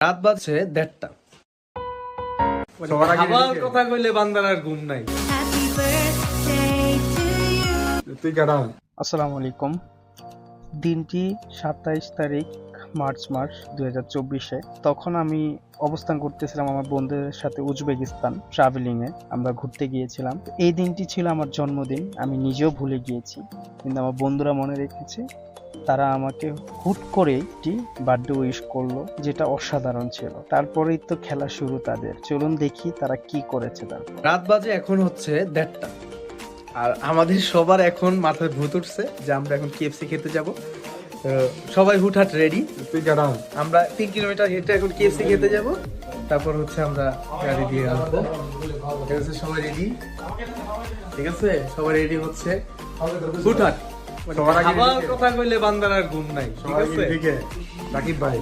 রাত বাজছে দেড়টা। খাবার কথা কইলে বান্দার আর ঘুম নাই. তুই আসসালামু আলাইকুম। দিনটি সাতাইশ তারিখ মার্চ মাস দুই হাজার চব্বিশে। তখন আমি অবস্থান করতেছিলাম আমার বন্ধুদের সাথে উজবেকিস্তান ট্রাভেলিং এ আমরা ঘুরতে গিয়েছিলাম। এই দিনটি ছিল আমার জন্মদিন। আমি নিজেও ভুলে গিয়েছি। কিন্তু আমার বন্ধুরা মনে রেখেছে তারা আমাকে হুট করে একটি বার্থডে উইশ করল যেটা অসাধারণ ছিল। তারপরেই তো খেলা শুরু তাদের। চলুন দেখি তারা কি করেছে তারপর। রাত বাজে এখন হচ্ছে দেড়টা। আর আমাদের সবার এখন মাথায় ভূত উঠছে যে আমরা এখন কেএফসি খেতে যাব। সবাই হুটহাট রেডি আমরা তিন কিলোমিটার হেঁটে এখন কেএফসি খেতে যাব। তারপর হচ্ছে আমরা গাড়ি দিয়ে আসব। ঠিক আছে সবাই রেডি ঠিক আছে সবাই রেডি হচ্ছে। হুটহাট। খাবার কথা কইলে বান্দার আর ঘুম নাই ঠিক আছে? রাকিব ভাই।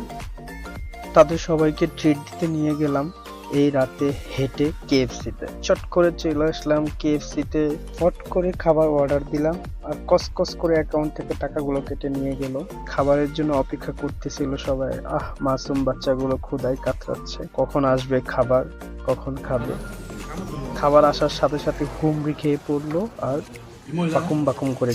তাদের সবাইকে ট্রিট দিতে নিয়ে গেলাম। এই রাতে হেঁটে কেএফসিতে চট করে চলে আসলাম কেএফসিতে ফট করে খাবার অর্ডার দিলাম আর কস কস করে অ্যাকাউন্ট থেকে টাকাগুলো কেটে নিয়ে গেল। খাবারের জন্য অপেক্ষা করতেছিল সবাই। আহ মাসুম বাচ্চাগুলো ক্ষুদায় কাতরাচ্ছে। কখন আসবে খাবার? কখন খাবে? খাবার আসার সাথে সাথে হুমড়ি খেয়ে পড়ল আর বাকুম বাকুম করে